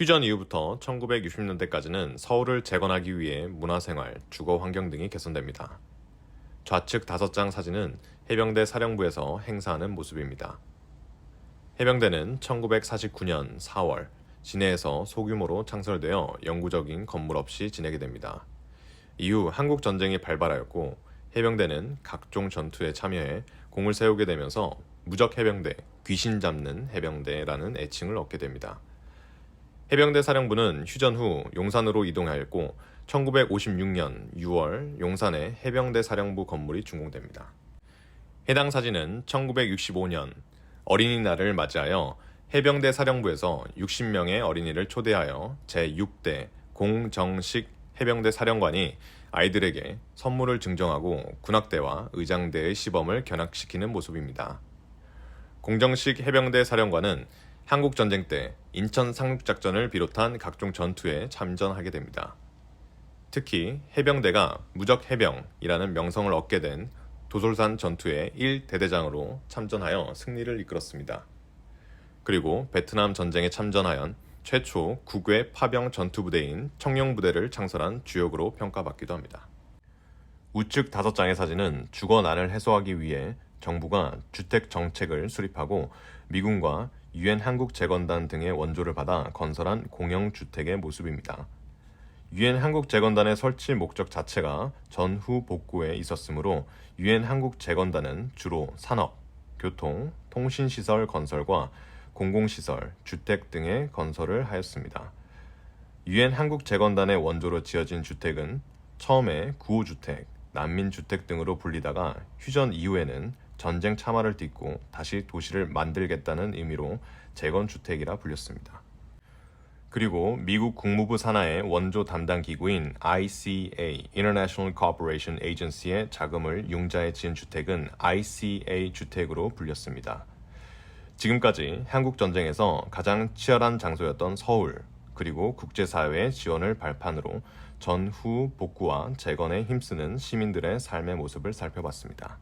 휴전 이후부터 1960년대까지는 서울을 재건하기 위해 문화생활, 주거 환경 등이 개선됩니다. 좌측 다섯 장 사진은 해병대 사령부에서 행사하는 모습입니다. 해병대는 1949년 4월 진해에서 소규모로 창설되어 영구적인 건물 없이 지내게 됩니다. 이후 한국 전쟁이 발발하였고 해병대는 각종 전투에 참여해 공을 세우게 되면서 무적 해병대, 귀신 잡는 해병대라는 애칭을 얻게 됩니다. 해병대 사령부는 휴전 후 용산으로 이동하였고 1956년 6월 용산의 해병대 사령부 건물이 준공됩니다. 해당 사진은 1965년 어린이날을 맞이하여 해병대 사령부에서 60명의 어린이를 초대하여 제6대 공정식 해병대 사령관이 아이들에게 선물을 증정하고 군악대와 의장대의 시범을 견학시키는 모습입니다. 공정식 해병대 사령관은 한국 전쟁 때 인천 상륙 작전을 비롯한 각종 전투에 참전하게 됩니다. 특히 해병대가 무적 해병이라는 명성을 얻게 된 도솔산 전투의 1대대장으로 참전하여 승리를 이끌었습니다. 그리고 베트남 전쟁에 참전하연 최초 국외 파병 전투부대인 청룡부대를 창설한 주역으로 평가받기도 합니다. 우측 다섯 장의 사진은 주거난을 해소하기 위해 정부가 주택 정책을 수립하고 미군과 유엔 한국 재건단 등의 원조를 받아 건설한 공영 주택의 모습입니다. 유엔 한국 재건단의 설치 목적 자체가 전후 복구에 있었으므로 유엔 한국 재건단은 주로 산업, 교통, 통신시설 건설과 공공시설, 주택 등의 건설을 하였습니다. 유엔 한국 재건단의 원조로 지어진 주택은 처음에 구호주택, 난민주택 등으로 불리다가 휴전 이후에는 전쟁 참화를 딛고 다시 도시를 만들겠다는 의미로 재건주택이라 불렸습니다. 그리고 미국 국무부 산하의 원조 담당 기구인 ICA (International Cooperation Agency의 자금을 융자해 지은 주택은 ICA 주택으로 불렸습니다. 지금까지 한국 전쟁에서 가장 치열한 장소였던 서울 그리고 국제사회의 지원을 발판으로 전후 복구와 재건에 힘쓰는 시민들의 삶의 모습을 살펴봤습니다.